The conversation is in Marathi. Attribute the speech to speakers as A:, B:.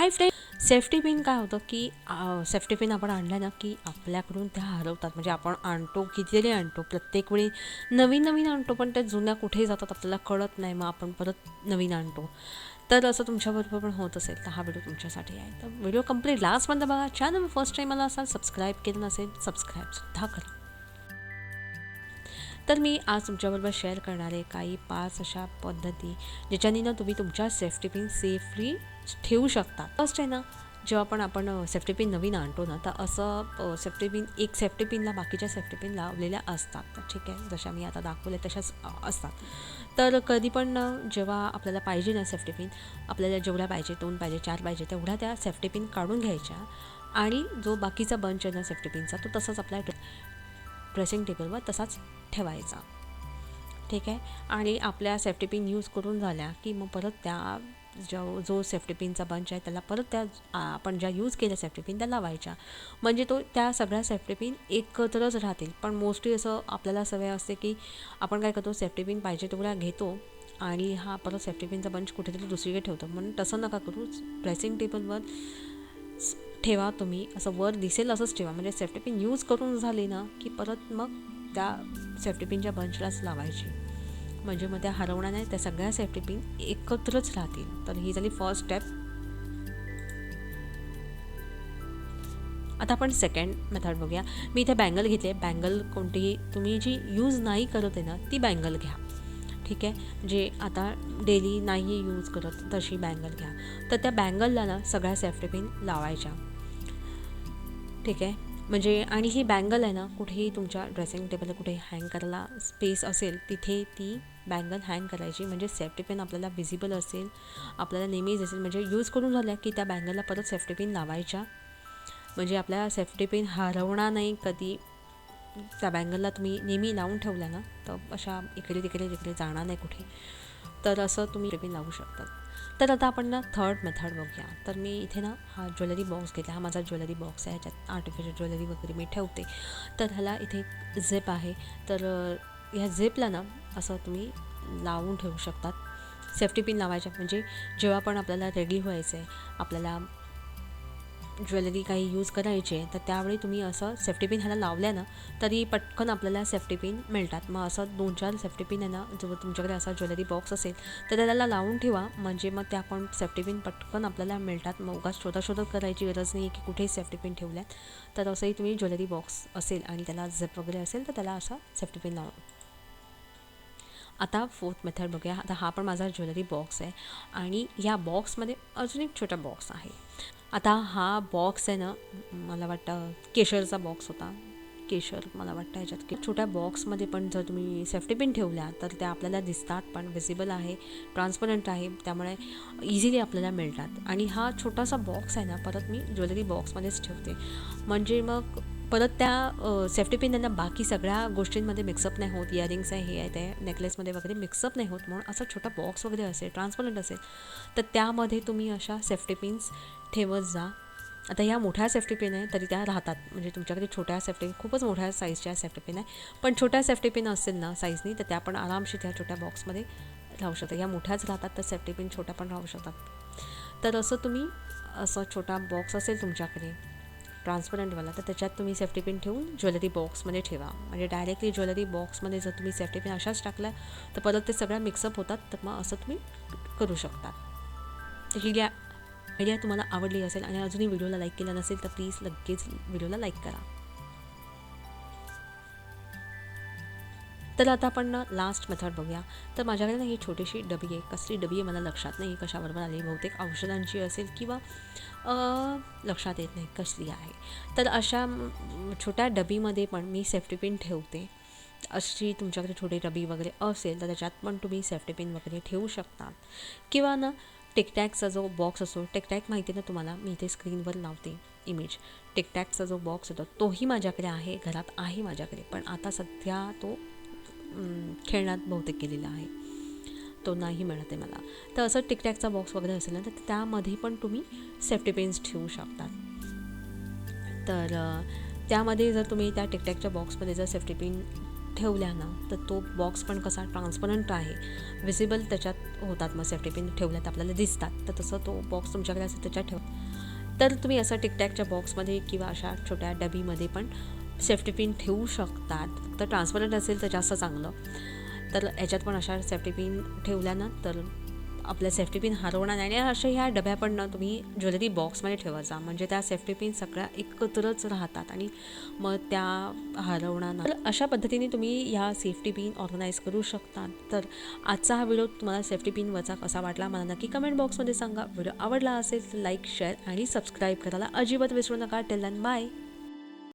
A: हाय फ्रेंड सेफ्टी पिन काय होतं की सेफ्टी पिन आपण आणल्या ना की आपल्याकडून त्या हरवतात. म्हणजे आपण आणतो कितीतरी आणतो. प्रत्येक वेळी नवीन नवीन आणतो पण त्या जुन्या कुठेही जातात आपल्याला कळत नाही. मग आपण परत नवीन आणतो. तर असं तुमच्याबरोबर पण होत असेल. तर हा व्हिडिओ तुमच्यासाठी आहे. तर व्हिडिओ कंप्लीट लास्टपर्यंत बघा. चॅनल फर्स्ट टाईम मला असाल सबस्क्राईब केलं नसेल सबस्क्राईबसुद्धा करा. तर मी आज तुमच्याबरोबर शेअर करणार आहे काही पाच अशा पद्धती ज्याच्यानी ना तुम्ही तुमच्या सेफ्टी पिन सेफली ठेवू शकता. फर्स्ट आहे ना जेव्हा पण आपण सेफ्टी पिन नवीन आणतो ना तर असं सेफ्टी पिन एक सेफ्टी पिनला बाकीच्या सेफ्टी पिन लावलेल्या असतात. ठीक आहे जशा मी आता दाखवले तशाच असतात. तर कधी पण जेव्हा आपल्याला पाहिजे ना सेफ्टी पिन आपल्याला जेवढ्या पाहिजे दोन पाहिजे चार पाहिजे तेवढ्या त्या सेफ्टी पिन काढून घ्यायच्या. आणि जो बाकीचा बंच आहे ना सेफ्टी पिनचा तो तसाच आपल्या ड्रेसिंग टेबलवर तसाच ठेवायचा. ठीक आहे? आणि आपल्या सेफ्टी पिन यूज करून झाल्या की मग परत त्या जो जो सेफ्टी पिनचा बंच आहे त्याला परत त्या आपण ज्या यूज केल्या सेफ्टी पिन त्या लावायच्या. म्हणजे तो त्या सगळ्या सेफ्टी पिन एकत्रच राहतील. पण मोस्टली असं आपल्याला सवय असते की आपण काय करतो सेफ्टी पिन पाहिजे तेवढ्या घेतो आणि हा परत सेफ्टी पिनचा बंच कुठेतरी दुसरीकडे ठेवतो. म्हणून तसं नका करू. ड्रेसिंग टेबलवर ठेवा तुम्ही. असं वर दिसेल असंच ठेवा. म्हणजे सेफ्टी पिन यूज करून झाली ना की परत मग त्या सेफ्टी पिनच्या बंचलाच लावायची. म्हणजे मग त्या हरवणार नाही त्या सगळ्या सेफ्टी पिन एकत्रच राहतील. तर ही झाली फर्स्ट स्टेप आता आपण सेकंड मेथड बघूया. मी इथे बँगल घेतले बँगल कोणतीही तुम्ही जी यूज नाही करत आहे ना ती बँगल घ्या. ठीक आहे? जे आता डेली नाही यूज करत तशी बँगल घ्या. तर त्या बँगलला ना सगळ्या सेफ्टी पिन लावायच्या. ठीक आहे. म्हणजे आणि ही बँगल आहे ना कुठेही तुमच्या ड्रेसिंग टेबलला कुठे हँग करायला स्पेस असेल तिथे ती बँगल हँग करायची. म्हणजे सेफ्टी पिन आपल्याला विजिबल असेल आपल्याला नेहमीच असेल म्हणजे यूज करून झाल्या की त्या बँगलला परत सेफ्टी पिन लावायच्या. म्हणजे आपल्या सेफ्टी पिन हरवणार नाही कधी. त्या बँगलला तुम्ही नेहमी लावून ठेवल्या ना तर अशा इकडे तिकडे तिकडे जाणार नाही कुठे. तर असं तुम्ही रिबीन लावू शकतात तर आता आपण ना थर्ड मेथड बघूया. तर मी इथे ना हा ज्वेलरी बॉक्स घेतला हा माझा ज्वेलरी बॉक्स आहे. ह्याच्यात आर्टिफिशियल ज्वेलरी वगैरे मी ठेवते. तर ह्याला इथे झेप आहे. तर ह्या झेपला ना असं तुम्ही लावून ठेवू शकतात. सेफ्टी पिन लावायच्या. म्हणजे जेव्हा पण आपल्याला रेडी व्हायचं आहे आपल्याला ज्वेलरी काही यूज करायची आहे तर त्यावेळी तुम्ही असं सेफ्टी पिन ह्याला लावल्या ना तरी पटकन आपल्याला सेफ्टी पिन मिळतात. मग असं दोन चार सेफ्टी पिन आहे ना जो तुमच्याकडे असा ज्वेलरी बॉक्स असेल तर त्याला लावून ठेवा. म्हणजे मग त्या पण सेफ्टी पिन पटकन आपल्याला मिळतात. मग उगाच शोधा शोधत करायची गरज नाही की कुठेही सेफ्टी पिन ठेवल्यात. तर असंही तुम्ही ज्वेलरी बॉक्स असेल आणि त्याला झेप वगैरे असेल तर त्याला असा सेफ्टी पिन लावा. आता फोर्थ मेथड बघूया. आता हा पण माझा ज्वेलरी बॉक्स आहे. आणि या बॉक्समध्ये अजून एक छोटा बॉक्स आहे. आता हा बॉक्स आहे ना मला वाटतं केशरचा बॉक्स होता. केशर मला वाटतं ह्याच्यात की छोट्या बॉक्समध्ये पण जर तुम्ही सेफ्टी पिन ठेवल्या तर त्या आपल्याला दिसतात पण विजिबल आहे ट्रान्सपरंट आहे त्यामुळे इझिली आपल्याला मिळतात. आणि हा छोटासा बॉक्स आहे ना परत मी ज्वेलरी बॉक्समध्येच ठेवते. म्हणजे मग परत त्या सेफ्टी पिन त्यांना बाकी सगळ्या गोष्टींमध्ये मिक्सअप नाही होत. इयरिंग्स आहे हे आहे ते नेकलेसमध्ये वगैरे मिक्सअप नाही होत म्हणून असा छोटा बॉक्स वगैरे असेल ट्रान्सपरंट असेल तर त्यामध्ये तुम्ही अशा सेफ्टी पिन्स ठेवत जा. आता ह्या मोठ्या सेफ्टी पिन आहे तरी त्या राहतात. म्हणजे तुमच्याकडे छोट्या सेफ्टी खूपच मोठ्या साईजच्या सेफ्टी पिन आहे. पण छोट्या सेफ्टी पिन असेल ना साईजनी तर त्या पण आरामशीर त्या छोट्या बॉक्समध्ये राहू शकतात. ह्या मोठ्याच राहतात तर सेफ्टी पिन छोट्या पण राहू शकतात. तर असं तुम्ही असं छोटा बॉक्स असेल तुमच्याकडे ट्रान्सपरंटवाला तर त्याच्यात तुम्ही सेफ्टी पिन ठेवून ज्वेलरी बॉक्समध्ये ठेवा. म्हणजे डायरेक्टली ज्वेलरी बॉक्समध्ये जर तुम्ही सेफ्टी पिन अशाच टाकला तर परत ते सगळ्या मिक्सअप होतात तर मग असं तुम्ही करू शकता. तर ही आयडिया तुम्हाला आवडली असेल आणि अजूनही व्हिडिओला लाईक केला नसेल तर प्लीज लगेच व्हिडिओला लाईक करा. तर आता आपण ना लास्ट मेथड बघूया. तर माझ्याकडे ना ही छोटीशी डबी आहे. कसली डबी आहे मला लक्षात नाही. कशाबरोबर आली बहुतेक औषधांची असेल किंवा लक्षात येत नाही कसली आहे. तर अशा छोट्या डबीमध्ये पण मी सेफ्टी पिन ठेवते. अशी तुमच्याकडे छोटी डबी वगैरे असेल तर त्याच्यात पण तुम्ही सेफ्टी पिन वगैरे ठेवू शकता किंवा ना टिकटॅकचा जो बॉक्स असतो टिकटॅक माहिती आहे ना तुम्हाला? मी इथे स्क्रीनवर लावते इमेज टिकटॅकचा जो बॉक्स होतो तोही माझ्याकडे आहे. घरात आहे माझ्याकडे. पण आता सध्या तो खेळण्यात बहुतेक केलेला आहे. तो नाही मिळत आहे मला. तर असं टिकटॅकचा बॉक्स वगैरे असेल ना तर त्यामध्ये पण तुम्ही सेफ्टी पेन्स ठेवू शकतात. तर त्यामध्ये जर तुम्ही त्या टिकटॅकच्या बॉक्समध्ये जर सेफ्टी पिन ठेवल्या ना तर तो बॉक्स पण कसा ट्रान्सपरंट आहे विजिबल त्याच्यात होतात. मग सेफ्टी पिन ठेवल्यात आपल्याला दिसतात. तर तसं तो बॉक्स तुमच्याकडे असेल त्याच्यात ठेव. तर तुम्ही असं टिकटॅकच्या बॉक्समध्ये किंवा अशा छोट्या डबीमध्ये पण सेफ्टी पिन ठेवू शकतात. तर ट्रान्सपरंट असेल तर जास्त चांगलं. तर याच्यात पण अशा सेफ्टी पिन ठेवल्या ना तर आपल्या सेफ्टी पिन हरवणार नाही. आणि अशा ह्या डब्या पण ना तुम्ही ज्वेलरी बॉक्समध्ये ठेवायचा म्हणजे त्या सेफ्टी पिन सगळ्या एकत्रच राहतात आणि मग त्या हरवणार नाही. तर अशा पद्धतीने तुम्ही ह्या सेफ्टी पिन ऑर्गनाईज करू शकता तर आजचा हा व्हिडिओ तुम्हाला सेफ्टी पिनवरचा कसा वाटला मला नक्की कमेंट बॉक्समध्ये सांगा. व्हिडिओ आवडला असेल तर लाईक शेअर आणि सबस्क्राईब करायला अजिबात विसरू नका. Tail bye